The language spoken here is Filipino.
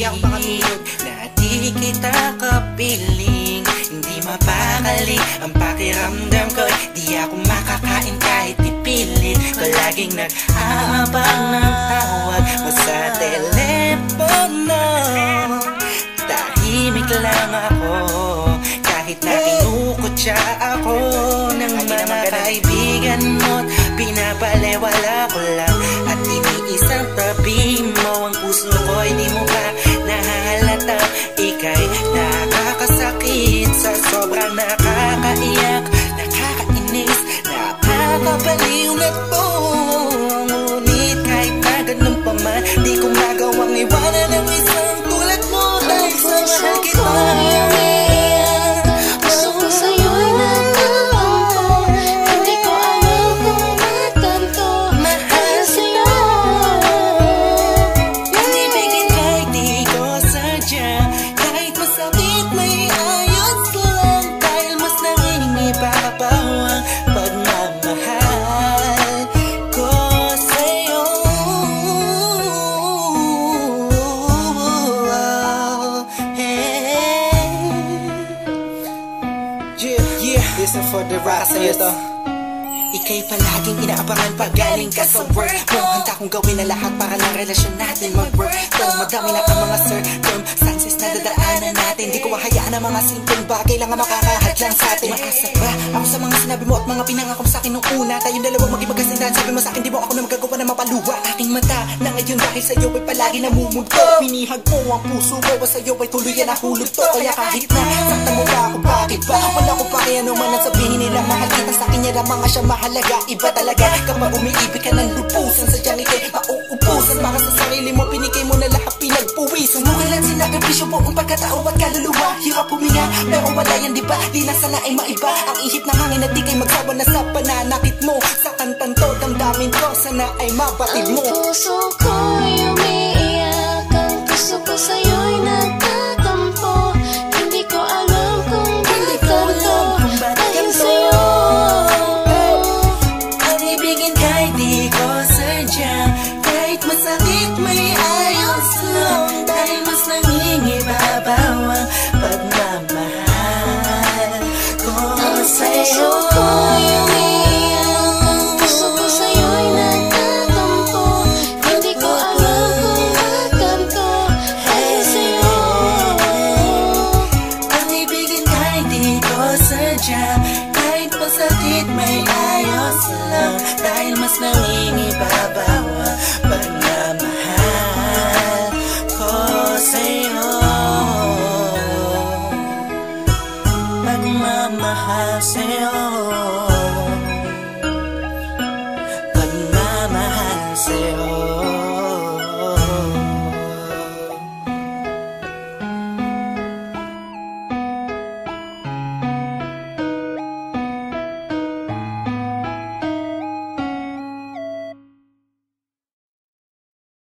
at gabi Na di kita kapiling. Hindi mapakali ang pakiramdam ko. Di ako makakain kahit ipilit. Ko laging nag-aabang ng tawag mo sa telepono. Tahimik lang ako. Kahit na kinukutya ako Nakakabaliw na to listen for the ito Ika'y palaging inaabangan pag galing ka sa work. Mo Handa kong gawin na lahat para lang relasyon natin mag-work. To Madami na ang mga circumstances na dadaanan natin. Di ko hahayaan ang mga simpleng bagay lang ang makakahadlang sa atin. Makasa ba ako sa mga sinabi mo at mga pinangako mo sa akin nung una? Tayong dalawang maging magkasindahan Sabi mo sa akin di mo ako na magagawa na mapaluwa Aking mata na ngayon dahil sa'yo ay palagi namumulto Pinihag mo ang puso ko sa'yo ay tuluyan na hulog to. Kaya kahit na saktan mo kaya naman ang sabihin nila Mahal kita sa akin ang mga siya mahalaga. Iba talaga kapag umiibig ka ng lupusan Sadyang ikay mauupusan Para sa sarili mo pinigay mo na lahat pinagpuwisan. Mo kailan sinakripisyo buong pagkatao at kaluluwa. Hirap huminga pero wala yan di ba? Di na sana ay maiba. Ang ihip ng hangin at di kay magsawa na sa pananakit mo. Sa kantan to damdamin ko Sana ay mabatid Ang mo puso ko'y umiiyak Ang puso ko sa'yo'y sadya Kahit masakit may ayos lang. Dahil mas nangingibabaw ang pagmamahal ko sa'yo. Pagmamahal sa'yo. Pagmamahal sa'yo